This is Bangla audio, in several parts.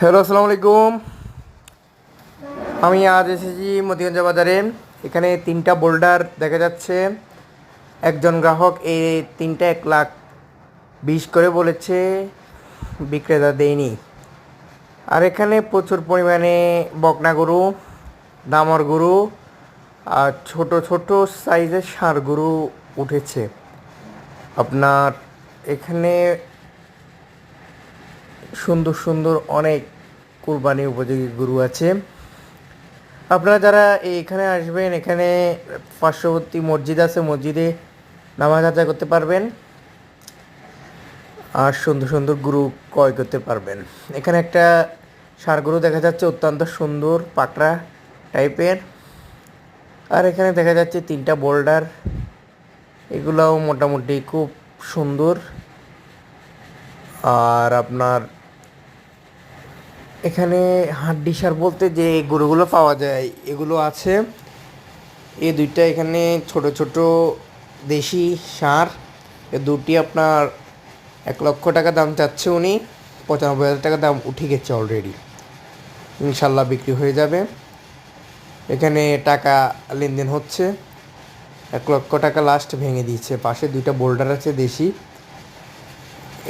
হ্যালো, আসসালামু আলাইকুম। আমি আজ এসেছি মতিগঞ্জ বাজারে। এখানে তিনটা বোল্ডার দেখা যাচ্ছে। একজন গ্রাহক এই তিনটা এক লাখ বিশ করে বলেছে, বিক্রেতা দেয়নি। আর এখানে প্রচুর পরিমাণে বকনা গরু, দামর গরু, আর ছোট ছোট সাইজের ষাঁড় গরু উঠেছে। আপনার এখানে সুন্দর সুন্দর অনেক কুরবানি উপযোগী গরু আছে। আপনারা যারা এখানে আসবেন, এখানে পার্শ্ববর্তী মসজিদ আছে, মসজিদে নামাজ আদায় করতে পারবেন আর সুন্দর সুন্দর গরু ক্রয় করতে পারবেন। এখানে একটা ষাঁড় গরু দেখা যাচ্ছে, অত্যন্ত সুন্দর পাকড়া টাইপের। আর এখানে দেখা যাচ্ছে তিনটা বোল্ডার, এগুলাও মোটামুটি খুব সুন্দর। আর আপনার এখানে হাড্ডি সার বলতে যে গরুগুলো পাওয়া যায়, এগুলো আছে। এই দুইটা এখানে ছোট ছোট দেশি সার। এ দুটি আপনার এক লক্ষ টাকা দাম চাচ্ছে উনি, পঁচানব্বই হাজার টাকা দাম উঠে গেছে অলরেডি ইনশাল্লাহ বিক্রি হয়ে যাবে। এখানে টাকা লেনদেন হচ্ছে। এক লক্ষ টাকা লাস্ট ভেঙে দিয়েছে। পাশে দুইটা বোল্ডার আছে দেশি।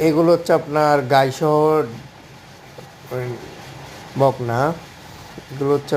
এগুলো হচ্ছে আপনার গাই শহর বকনা এগুলো হচ্ছে